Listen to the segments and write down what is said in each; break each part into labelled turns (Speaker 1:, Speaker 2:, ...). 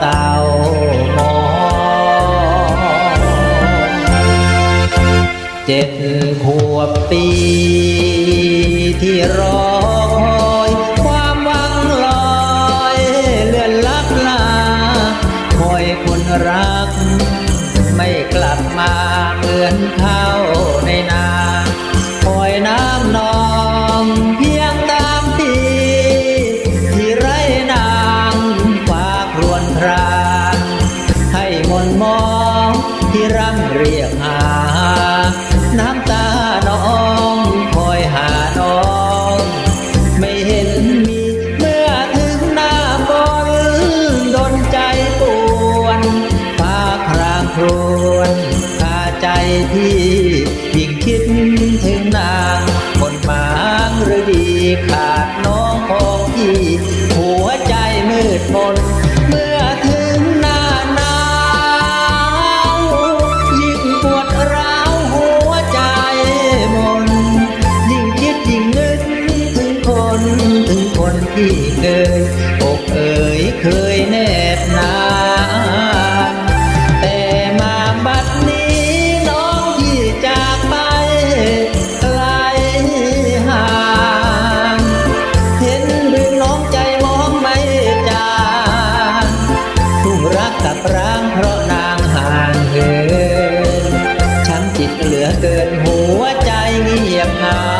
Speaker 1: เต่ามอเจ็ดขวบปีที่รอคอยความหวังลอยเลื่อนลับลาคอยคนรัก ไม่กลับมาเหมือนเขา ร่ำเรียกหา น้ำตา งคนที่เคยอกเอ่ยเคยแนบนาแต่มาบัดนี้น้องที่จากไปไกลห่างเห็นหรือน้องใจมองไม่จางทุ่งรักกับร้างเพราะนางห่างเหินช้ำจิตเหลือเกินหัวใจเงียบเหงา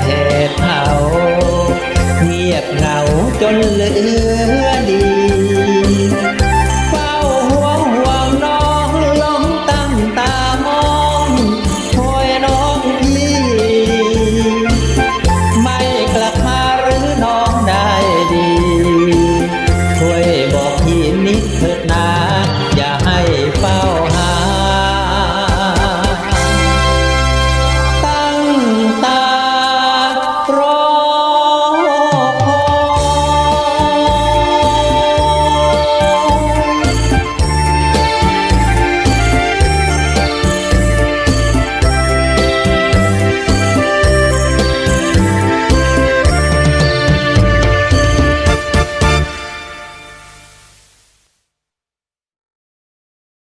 Speaker 1: แผดเผาเงียบเหงาจนเหลือดี